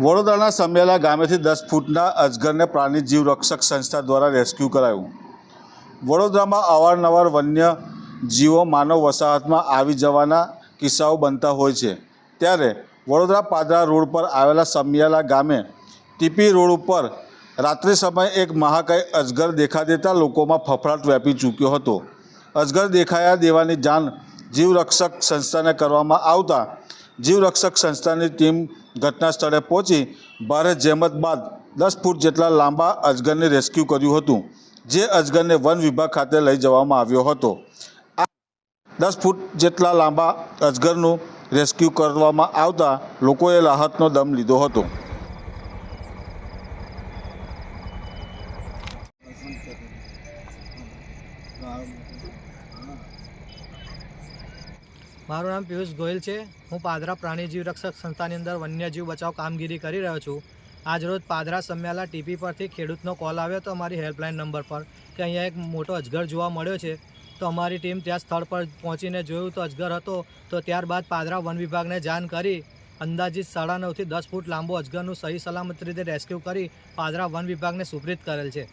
વડોદરાના સમિયાલા ગામેથી દસ ફૂટના અજગરને પ્રાણી જીવ રક્ષક સંસ્થા દ્વારા રેસ્ક્યુ કરાયું. વડોદરામાં અવારનવાર વન્ય જીવો માનવ વસાહતમાં આવી જવાના કિસ્સાઓ બનતા હોય છે. ત્યારે વડોદરા પાદરા રોડ પર આવેલા સમિયાલા ગામે ટીપી રોડ ઉપર રાત્રિ સમયે એક મહાકાય અજગર દેખા દેતા લોકોમાં ફફડાટ વ્યાપી ચૂક્યો હતો. અજગર દેખાયા દેવાની જાણ જીવરક્ષક સંસ્થાને કરવામાં આવતા જીવરક્ષક સંસ્થાની ટીમ ઘટના સ્થળે પહોંચી ભારે જહેમત બાદ દસ ફૂટ જેટલા લાંબા અજગરને રેસ્ક્યુ કર્યું હતું, જે અજગરને વન વિભાગ ખાતે લઈ જવામાં આવ્યો હતો. આ દસ ફૂટ જેટલા લાંબા અજગરનું રેસ્ક્યુ કરવામાં આવતા લોકોએ રાહતનો દમ લીધો હતો. મારું નામ પિયુષ ગોયલ છે. હું પાદરા પ્રાણીજીવ રક્ષક સંસ્થાની અંદર વન્યજીવ બચાવ કામગીરી કરી રહ્યો છું. આજરોજ પાદરા સમ્યાલા ટીપી પરથી ખેડૂતનો કોલ આવ્યો તો અમારી હેલ્પલાઇન નંબર પર કે અહીંયા એક મોટો અજગર જોવા મળ્યો છે. તો અમારી ટીમ ત્યાં સ્થળ પર પહોંચીને જોયું તો અજગર હતો. તો ત્યારબાદ પાદરા વન વિભાગને જાણ કરી, અંદાજિત સાડા નવથી દસ ફૂટ લાંબો અજગરનું સહી સલામત રીતે રેસ્ક્યુ કરી પાદરા વન વિભાગને સુપ્રિત કરેલ છે.